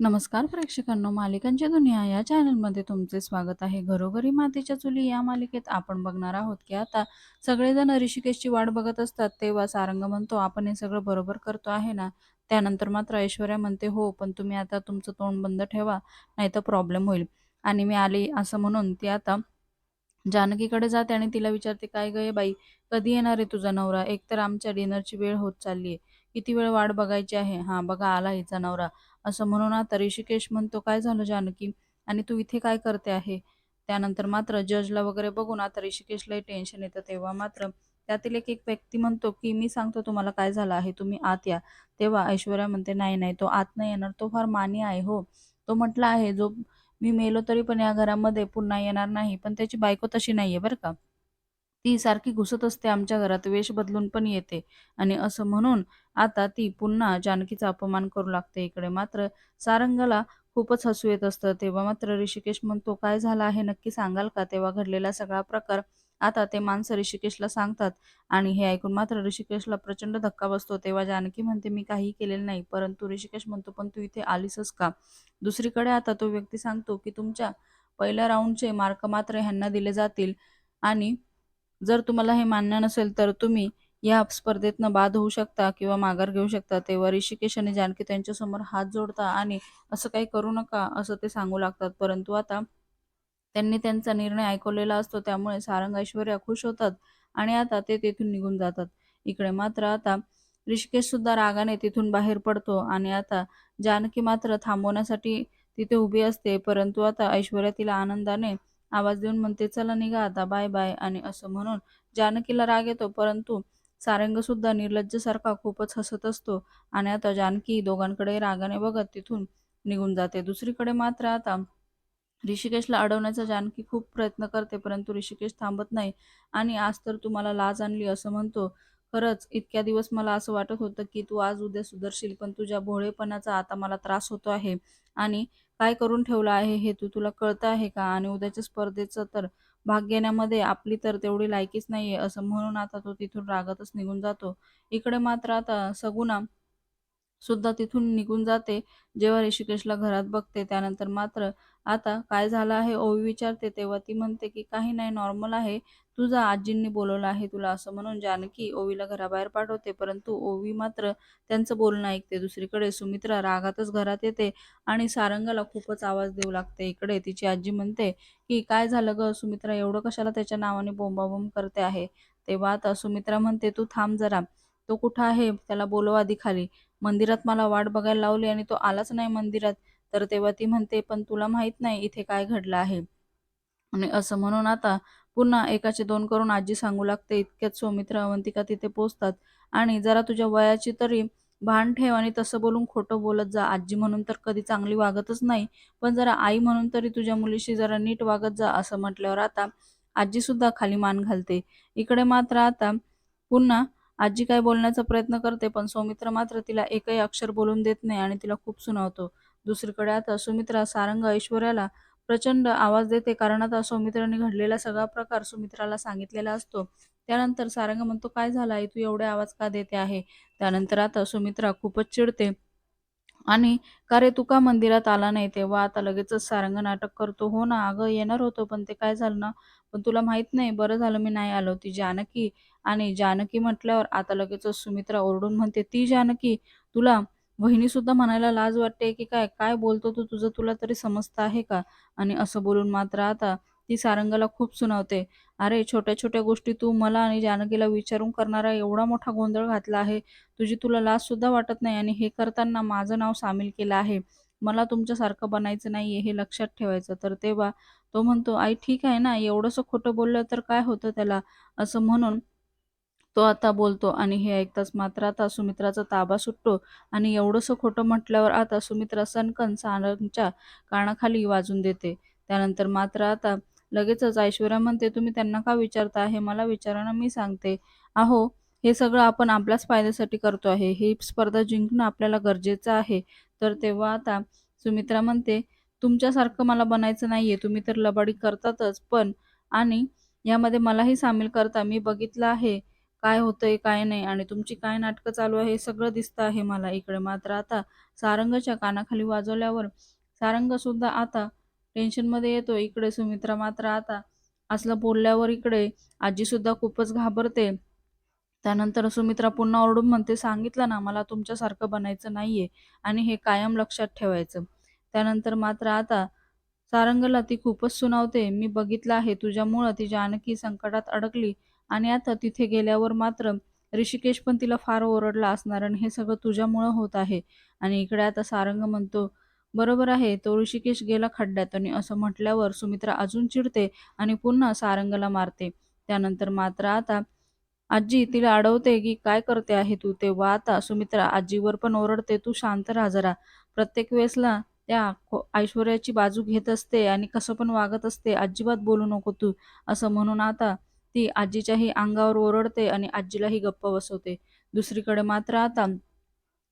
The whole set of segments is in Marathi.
नमस्कार प्रेक्षकांनो, मालिकांची दुनिया या चॅनलमध्ये तुमचे स्वागत आहे. घरोघरी मातीच्या चुली या मालिकेत आपण बघणार आहोत की आता सगळेजण ऋषिकेशची वाट बघत असतात तेव्हा सारंग म्हणतो, "आपण हे सगळं बरोबर करतो आहे ना?" त्यानंतर मात्र ऐश्वर्या म्हणते, "हो, पण तुम्ही आता तुमचं तोंड बंद ठेवा, नाहीतर प्रॉब्लेम होईल." आणि मी आली असं म्हणून ती आता जानकीकडे जाते आणि तिला विचारते, "काय गं बाई, कधी येणार आहे तुझा नवरा? एकतर आमच्या डिनरची वेळ होत चालली आहे. किती वेळ वाट बघायची आहे? हा बघा आला हिचा नवरा." असं म्हणून आता ऋषिकेश म्हणतो, "काय झालं जानकी? आणि तू इथे काय करते आहे?" त्यानंतर मात्र जजला वगैरे बघून आता ऋषिकेशलाही टेन्शन येतं. तेव्हा मात्र त्यातील एक एक व्यक्ती म्हणतो, की "मी सांगतो तुम्हाला काय झालं आहे, तुम्ही आत या." तेव्हा ऐश्वर्या म्हणते, "नाही, नाही, तो आत नाही येणार. तो फार मानी आहे हो. तो म्हटला आहे, जो मी मेलो तरी पण या घरामध्ये पुन्हा येणार नाही. पण त्याची बायको तशी नाहीये बरं का. ती सारखी घुसत असते आमच्या घरात, वेश बदलून पण येते." आणि असं म्हणून आता ती पुन्हा जानकीचा अपमान करू लागते. इकडे मात्र सारंगाला खूपच हसू येत असतं. तेव्हा मात्र ऋषिकेश म्हणतो, "काय झाला आहे नक्की सांगाल का?" तेव्हा घडलेला सगळा प्रकार आता ते माणसं ऋषिकेशला सांगतात आणि हे ऐकून मात्र ऋषिकेशला प्रचंड धक्का बसतो. तेव्हा जानकी म्हणते, "मी काही केलेलं नाही." परंतु ऋषिकेश म्हणतो, "पण तू इथे आलीसच का?" दुसरीकडे आता तो व्यक्ती सांगतो, की तुमच्या पहिल्या राऊंडचे मार्क मात्र ह्यांना दिले जातील आणि जर तुम्हाला हे मान्य नसेल तर तुम्ही या स्पर्धेतनं बाद होऊ शकता किंवा माघार घेऊ शकता. तेव्हा ऋषिकेश आणि जानकी त्यांच्यासमोर हात जोडता आणि असं काही करू नका असं ते सांगू लागतात. परंतु आता त्यांनी त्यांचा निर्णय ऐकवलेला असतो त्यामुळे सारंग ऐश्वर्या खुश होतात आणि आता ते तिथून निघून जातात. इकडे मात्र आता ऋषिकेश सुद्धा रागाने तिथून बाहेर पडतो आणि आता जानकी मात्र थांबवण्यासाठी तिथे उभी असते. परंतु आता ऐश्वर्या तिला आनंदाने आवाज देऊन म्हणते, "चला निघा आता, बाय बाय." आणि असं म्हणून जानकीला राग येतो. परंतु सारंग सुद्धा निर्लज्जसारखा खूपच हसत असतो आणि आता जानकी दोघांकडे रागाने बघत तिथून निघून जाते. दुसरीकडे मात्र आता ऋषिकेशला अडवण्याचा जानकी खूप प्रयत्न करते, परंतु ऋषिकेश थांबत नाही आणि "आज तर तू मला लाज आणली," असं म्हणतो. "खरंच इतक्या दिवस मला असं वाटत होतं की तू आज उद्या सुधरशील, पण तुझ्या भोळेपणाचा आता मला त्रास होतो आहे आणि काय करून ठेवलं आहे हे तू तुला कळतं आहे का? आणि उद्याच्या स्पर्धेचं तर भाग घेण्यामध्ये आपली तर तेवढी लायकीच नाहीये," असं म्हणून आता तो तिथून रागातच निघून जातो. इकडे मात्र आता सगुना सुद्धा तिथून निघून जाते. जेव्हा ऋषिकेशला घरात बघते त्यानंतर मात्र आता काय झालं आहे ओवी विचारते तेव्हा ती म्हणते की काही नाही नॉर्मल आहे. तुझा आजींनी बोलवलं आहे तुला असं म्हणून जानकी ओवीला घराबाहेर पाठवते. परंतु ओवी मात्र त्यांचं बोलणं ऐकते. दुसरीकडे सुमित्रा रागातच घरात येते आणि सारंगाला खूपच आवाज देऊ लागते. इकडे तिची आजी म्हणते की "काय झालं गं सुमित्रा एवढं कशाला त्याच्या नावाने बोंबाबोंब करते आहे?" तेव्हा आता सुमित्रा म्हणते, "तू थांब जरा. तो कुठं आहे? त्याला बोलव आधी खाली. मंदिरात मला वाट बघायला लावली आणि तो आलाच नाही मंदिरात." तर तेव्हा ती म्हणते, "पण तुला माहीत नाही इथे काय घडलं आहे." आणि असं म्हणून आता पुन्हा एकाचे दोन करून आजी सांगू लागते. इतक्यात सौमित्र, अवंतिका तिथे पोचतात आणि "जरा तुझ्या वयाची तरी भान ठेव आणि तसं बोलून खोटं बोलत जा. आजी म्हणून तर कधी चांगली वागतच नाही, पण जरा आई म्हणून तरी तुझ्या मुलीशी जरा नीट वागत जा." असं म्हटल्यावर आता आजी सुद्धा खाली मान घालते. इकडे मात्र आता पुन्हा आजी काय बोलण्याचा प्रयत्न करते, पण सौमित्र मात्र तिला एकही अक्षर बोलून देत नाही आणि तिला खूप सुनावतो. दुसरीकडे आता सुमित्रा सारंग ऐश्वर्याला प्रचंड आवाज देते, कारण आता सौमित्राने घडलेला सगळा प्रकार सुमित्राला सांगितलेला असतो. त्यानंतर सारंग म्हणतो, "काय झाला तू एवढे आवाज का देते आहे?" त्यानंतर आता सुमित्रा खूपच चिडते आणि "का रे, तू का मंदिरात आला नाही?" तेव्हा आता लगेचच सारंग नाटक करतो, "हो ना, अगं येणार होतो, पण ते काय झालं ना, पण तुला माहीत नाही, बरं झालं मी नाही आलो." ती जानकी आणि जानकी म्हटल्यावर आता लगेच सुमित्रा ओरडून म्हणते, "ती जानकी? तुला वहिनीसुद्धा म्हणायला लाज वाटते की काय? काय बोलतो तू? तुझं तुला तरी समजतं आहे का?" आणि असं बोलून मात्र आता ती सारंगाला खूप सुनावते, "अरे, छोट्या-छोट्या गोष्टी तू मला आणि जानकीला विचारून करणारा एवढा मोठा गोंधळ घातला आहे. तुझी तुला लाजसुद्धा वाटत नाही आणि हे करताना माझं नाव सामील केलं आहे. मला तुमच्यासारखं बनायचं नाहीये, हे लक्षात ठेवायचं." तर तेव्हा तो म्हणतो, "आई ठीक आहे ना, एवढंसं खोटं बोललं तर काय होतं त्याला?" असं म्हणून तो आता बोलतो आणि हे ऐकताच मात्र आता सुमित्राचा ताबा सुटतो आणि एवढंसं खोटं म्हटल्यावर आता सुमित्रा सनकन सारंगच्या कानाखाली वाजून देते. त्यानंतर मात्र आता लगेचच ऐश्वर्या म्हणते, "तुम्ही त्यांना का विचारता आहे? मला विचाराना मी सांगते." "अहो, हे सगळं आपण आपल्याच फायद्यासाठी करतो आहे. ही स्पर्धा जिंकणं आपल्याला गरजेचं आहे." तर तेव्हा आता सुमित्रा म्हणते, "तुमच्यासारखं मला बनायचं नाहीये. तुम्ही तर लबाडी करतातच, पण आणि यामध्ये मलाही सामील करता. मी बघितलं आहे काय होतंय काय नाही आणि तुमची काय नाटकं चालू आहे हे सगळं दिसतं आहे मला इकडे. मात्र आता सारंगच्या कानाखाली वाजवल्यावर सारंग सुद्धा आता टेन्शनमध्ये येतो इकडे सुमित्रा मात्र आता असलं बोलल्यावर इकडे आजी सुद्धा खूपच घाबरते. त्यानंतर सुमित्रा पुन्हा ओरडून म्हणते सांगितलं ना मला तुमच्यासारखं बनायचं नाहीये आणि हे कायम लक्षात ठेवायचं. त्यानंतर मात्र आता सारंगला ती खूपच सुनावते. मी बघितलं आहे तुझ्यामुळं ती जानकी संकटात अडकली. आणि आता तिथे गेल्यावर मात्र ऋषिकेश पण तिला फार ओरडला असणार आणि हे सगळं तुझ्यामुळं होत आहे. आणि इकडे आता सारंग म्हणतो बरोबर आहे तो ऋषिकेश गेला खड्ड्यात आणि असं म्हटल्यावर सुमित्रा अजून चिडते आणि पुन्हा सारंगला मारते. त्यानंतर मात्र आता आजी तिला अडवते की काय करते आहे तू? तेव्हा आता सुमित्रा आजीवर पण ओरडते तू शांत राहा जरा. प्रत्येक वेळेसला त्या खो- ऐश्वर्याची बाजू घेत असते आणि कसं पण वागत असते अजिबात बोलू नको तू. असं म्हणून आता ती आजीच्याही अंगावर ओरडते आणि आजीलाही गप्प बसवते. दुसरीकडे मात्र आता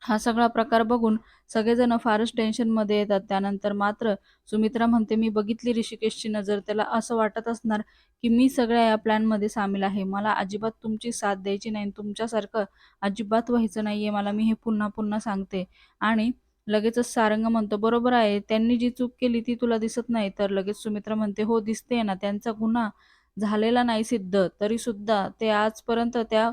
हा सगळा प्रकार बघून सगळेजण फारच टेन्शनमध्ये येतात. त्यानंतर मात्र सुमित्रा म्हणते मी बघितली ऋषिकेशची नजर. त्याला असं वाटत असणार की मी सगळ्या या प्लॅनमध्ये सामील आहे. मला अजिबात तुमची साथ द्यायची नाही. तुमच्यासारखं अजिबात व्हायचं नाहीये. मला मी हे पुन्हा पुन्हा सांगते. आणि लगेचच सारंग म्हणतो बरोबर आहे. त्यांनी जी चूक केली ती तुला दिसत नाही. तर लगेच सुमित्रा म्हणते हो दिसते ना. त्यांचा गुन्हा झालेला नाही सिद्ध तरी सुद्धा ते आजपर्यंत त्या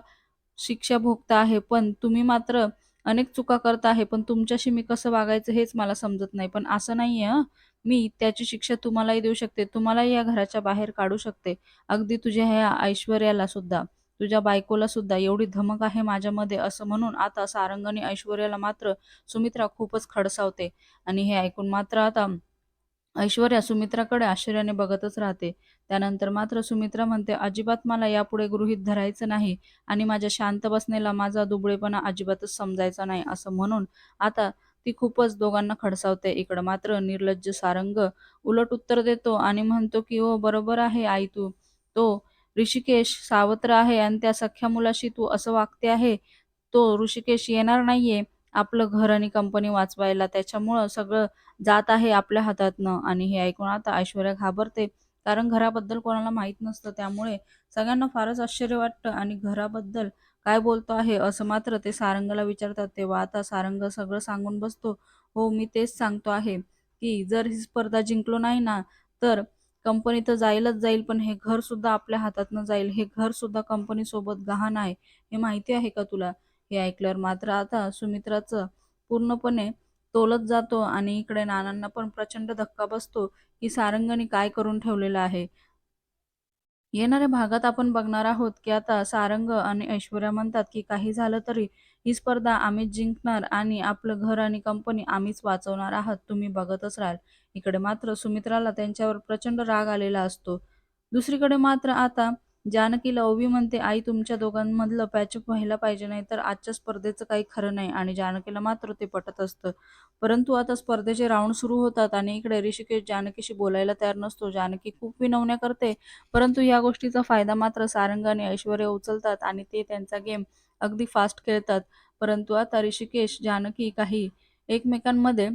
शिक्षा भोगता आहे. पण तुम्ही मात्र अनेक चुका करता आहे पण तुमच्याशी मी कसं वागायचं हेच मला समजत नाही. पण असं नाहीये मी त्याची शिक्षा तुम्हालाही देऊ शकते. तुम्हालाही या घराच्या बाहेर काढू शकते. अगदी तुझ्या ह्या ऐश्वर्याला सुद्धा तुझ्या बायकोला सुद्धा एवढी धमक आहे माझ्यामध्ये असं म्हणून आता सारंगणी ऐश्वर्याला मात्र सुमित्रा खूपच खडसावते. आणि हे ऐकून मात्र आता ऐश्वर्या सुमित्राकडे आश्चर्याने बघतच राहते. त्यानंतर मात्र सुमित्रा म्हणते अजिबात मला यापुढे गृहित धरायचं नाही आणि माझ्या शांत बसण्याला माझा दुबळेपणा अजिबातच समजायचा नाही असं म्हणून आता ती खूपच दोघांना खडसावते इकडं. मात्र निर्लज्ज सारंग उलट उत्तर देतो आणि म्हणतो की हो बरोबर आहे आई तू. तो ऋषिकेश सावत्र आहे आणि त्या सख्या मुलाशी तू असं वागते आहे. तो ऋषिकेश येणार नाहीये. आपलं घर आणि कंपनी वाचवायला त्याच्यामुळं सगळं जात आहे आपल्या हातातनं. आणि हे ऐकून आता ऐश्वर्या घाबरते. कारण घराबद्दल कोणाला माहीत नसतं. त्यामुळे सगळ्यांना फारच आश्चर्य वाटतं. आणि घराबद्दल काय बोलतो आहे असं मात्र ते सारंगला विचारतात. तेव्हा आता सारंग सगळं सांगून बसतो. हो मी तेच सांगतो आहे की जर ही स्पर्धा जिंकलो नाही ना तर कंपनी तर जाईलच जाईल पण हे घर सुद्धा आपल्या हातातनं जाईल. हे घर सुद्धा कंपनी सोबत गहाण आहे. हे माहिती आहे का तुला? हे ऐकल्यावर मात्र आता सुमित्राचं पूर्णपणे तोलत जातो आणि इकडे नानांना पण प्रचंड धक्का बसतो की सारंगने काय करून ठेवलेलं आहे. येणाऱ्या भागात आपण बघणार आहोत की आता सारंग आणि ऐश्वर्या म्हणतात की काही झालं तरी ही स्पर्धा आम्हीच जिंकणार आणि आपलं घर आणि कंपनी आम्हीच वाचवणार आहात. तुम्ही बघतच राहाल. इकडे मात्र सुमित्राला त्यांच्यावर प्रचंड राग आलेला असतो. दुसरीकडे मात्र आता जानकीला ओवी म्हणते आई तुमच्या दोघांमधलं पॅचअप व्हायला पाहिजे नाही तर आजच्या स्पर्धेचं काही खरं नाही. आणि जानकीला मात्र ते पटत असतं. परंतु आता स्पर्धेचे राऊंड सुरू होतात आणि इकडे ऋषिकेश जानकीशी बोलायला तयार नसतो. जानकी खूप विनवण्या करते परंतु या गोष्टीचा फायदा मात्र सारंग आणि ऐश्वर्या उचलतात आणि ते त्यांचा गेम अगदी फास्ट खेळतात. परंतु आता ऋषिकेश जानकी काही एकमेकांमध्ये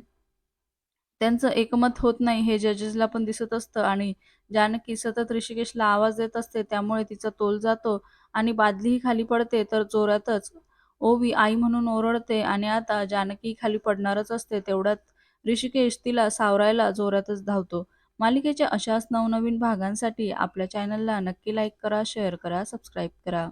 त्यांचं एकमत होत नाही हे जजेसला पण दिसत असतं. आणि जानकी सतत ऋषिकेशला आवाज देत असते त्यामुळे तिचा तोल जातो आणि बादलीही खाली पडते तर जोरातच. ओवी आई म्हणून ओरडते आणि आता जानकी खाली पडणारच असते तेवढ्यात ऋषिकेश तिला सावरायला जोरातच धावतो. मालिकेच्या अशाच नवनवीन भागांसाठी आपल्या चॅनलला नक्की लाईक करा शेअर करा सबस्क्राईब करा.